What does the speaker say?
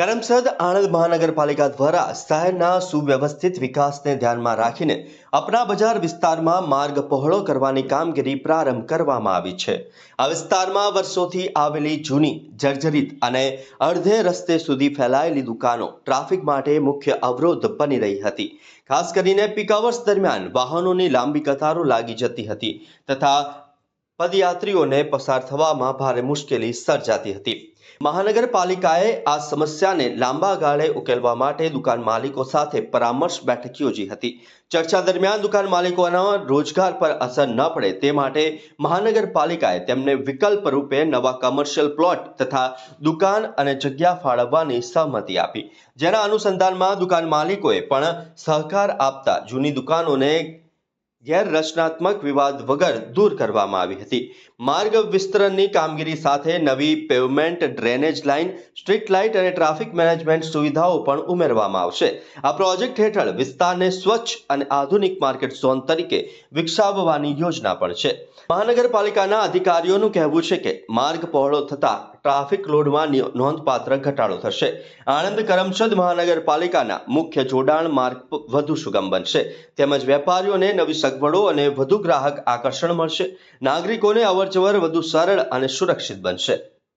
કરમસદ આણંદ મહાનગરપાલિકા દ્વારા શહેરના સુવ્યવસ્થિત વિકાસને ધ્યાનમાં રાખીને અપના બજાર વિસ્તારમાં માર્ગ પહોળો કરવાની કામગીરી પ્રારંભ કરવામાં આવી છે. આ વિસ્તારમાં વર્ષોથી આવેલી જૂની, જર્જરિત અને અડધે રસ્તે સુધી ફેલાયેલી દુકાનો ટ્રાફિક માટે મુખ્ય અવરોધ બની રહી હતી. ખાસ કરીને પીક અવર્સ દરમિયાન વાહનોની લાંબી કતારો લાગી જતી હતી તથા પદયાત્રીઓને પસાર થવામાં ભારે મુશ્કેલી સર્જાતી હતી. મહાનગરપાલિકાએ આ સમસ્યાને લાંબા ગાળે ઉકેલવા માટે દુકાન માલિકો સાથે પરામર્શ બેઠક યોજી હતી. ચર્ચા દરમિયાન દુકાન માલિકોના રોજગાર પર અસર ન પડે તે માટે મહાનગરપાલિકાએ તેમને વિકલ્પ રૂપે નવા કમર્શિયલ પ્લોટ તથા દુકાન અને જગ્યા ફાળવવાની સહમતિ આપી. જેના અનુસંધાનમાં દુકાન માલિકોએ પણ સહકાર આપતા જૂની દુકાનોને ગેરરચનાત્મક વિવાદ વગર દૂર કરવામાં આવી હતી. માર્ગ વિસ્તરણની કામગીરી સાથે નવી pavement drainage line, street light અને ટ્રાફિક મેનેજમેન્ટ સુવિધાઓ પણ ઉમેરવામાં આવશે. આ પ્રોજેક્ટ હેઠળ વિસ્તારને સ્વચ્છ અને આધુનિક માર્કેટ ઝોન તરીકે વિકસાવવાની યોજના પણ છે. મહાનગરપાલિકાના અધિકારીઓનું કહેવું છે કે માર્ગ પહોળો થતા ટ્રાફિક લોડમાં નોંધપાત્ર ઘટાડો થશે. આણંદ કરમસદ મહાનગરપાલિકાના મુખ્ય જોડાણ માર્ગ વધુ સુગમ બનશે. તેમજ વેપારીઓને નવી સગવડો અને વધુ ગ્રાહક આકર્ષણ મળશે. નાગરિકોને અવરજવર વધુ સરળ અને સુરક્ષિત બનશે.